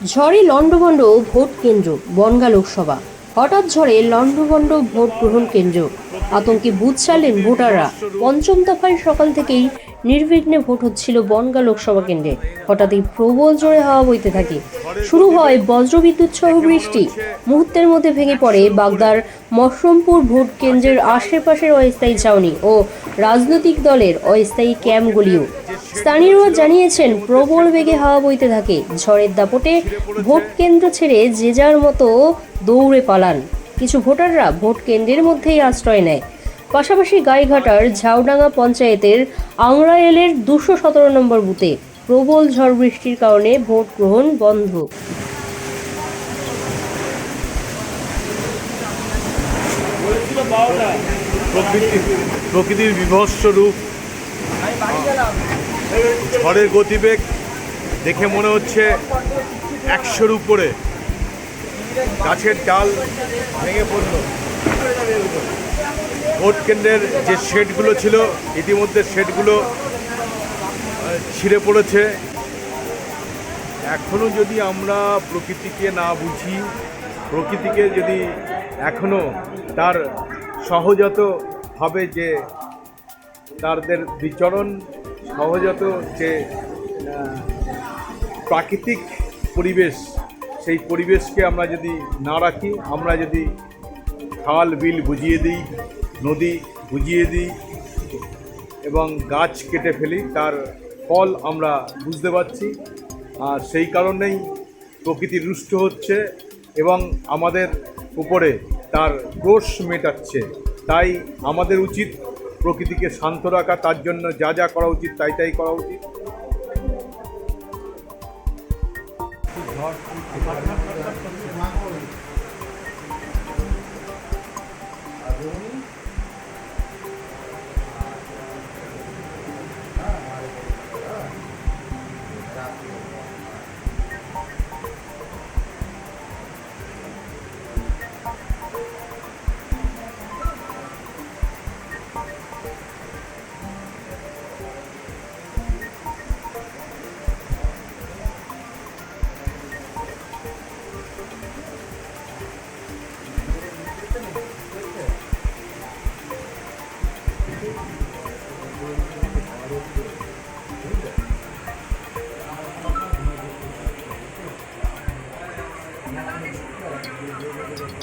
ঝড়ে লণ্ডভণ্ড ভোট কেন্দ্র, বনগা লোকসভা। হঠাৎ ঝড়ে লণ্ডভণ্ড ভোট গ্রহণ কেন্দ্র। আতঙ্কে বুথ চালেন ভোটাররা পঞ্চম দফায় সকাল থেকেই নির্বিঘ্নে ভোট হচ্ছিল বনগা লোকসভা কেন্দ্রে। হঠাৎই প্রবল জোরে হাওয়া বইতে থাকে। শুরু হয় বজ্রবিদ্যুৎ সহ বৃষ্টি। মুহূর্তের মধ্যে ভেঙে পড়ে বাগদার মশরমপুর ভোট কেন্দ্রের আশেপাশের অস্থায়ী ছাউনি ও রাজনৈতিক দলের অস্থায়ী ক্যাম্পগুলিও। স্থানীয়রা জানিয়েছেন, প্রবল বেগে হাওয়া বইতে থাকে। ঝড়ের দাপটে ভোট কেন্দ্র ছেড়ে যে যার মতো দৌড়ে পালান। কিছু ভোটাররা ভোট কেন্দ্রের মধ্যেই আশ্রয় নেয়। পাশাপাশি গাইঘাটার ঝাউডাঙ্গা পঞ্চায়েতের আংরায়েলের দুশো সতেরো নম্বর বুথে প্রবল ঝড় বৃষ্টির কারণে ভোট গ্রহণ বন্ধ। প্রকৃতির বিভৎস রূপ। ঝড়ের গতিবেগ দেখে মনে হচ্ছে একশোর উপরে। গাছের ডাল ভেঙে পড়ল। ভোট কেন্দ্রের যে শেডগুলো ছিল, ইতিমধ্যে শেডগুলো ছিঁড়ে পড়েছে। এখনও যদি আমরা প্রকৃতিকে না বুঝি, প্রকৃতিকে যদি এখনও তার সহজাতভাবে যে তাদের বিচরণ, সহজাত যে প্রাকৃতিক পরিবেশ, সেই পরিবেশকে আমরা যদি না রাখি, আমরা যদি খাল বিল বুঝিয়ে দিই নদী বুঝিয়ে দিই এবং গাছ কেটে ফেলি, তার ফল আমরা বুঝতে পারছি। আর সেই কারণেই প্রকৃতি রুষ্ট হচ্ছে এবং আমাদের উপরে তার ক্রোশ মেটাচ্ছে। তাই আমাদের উচিত প্রকৃতিকে শান্ত রাখা, তার জন্য যা যা করা উচিত তাই তাই করা উচিত।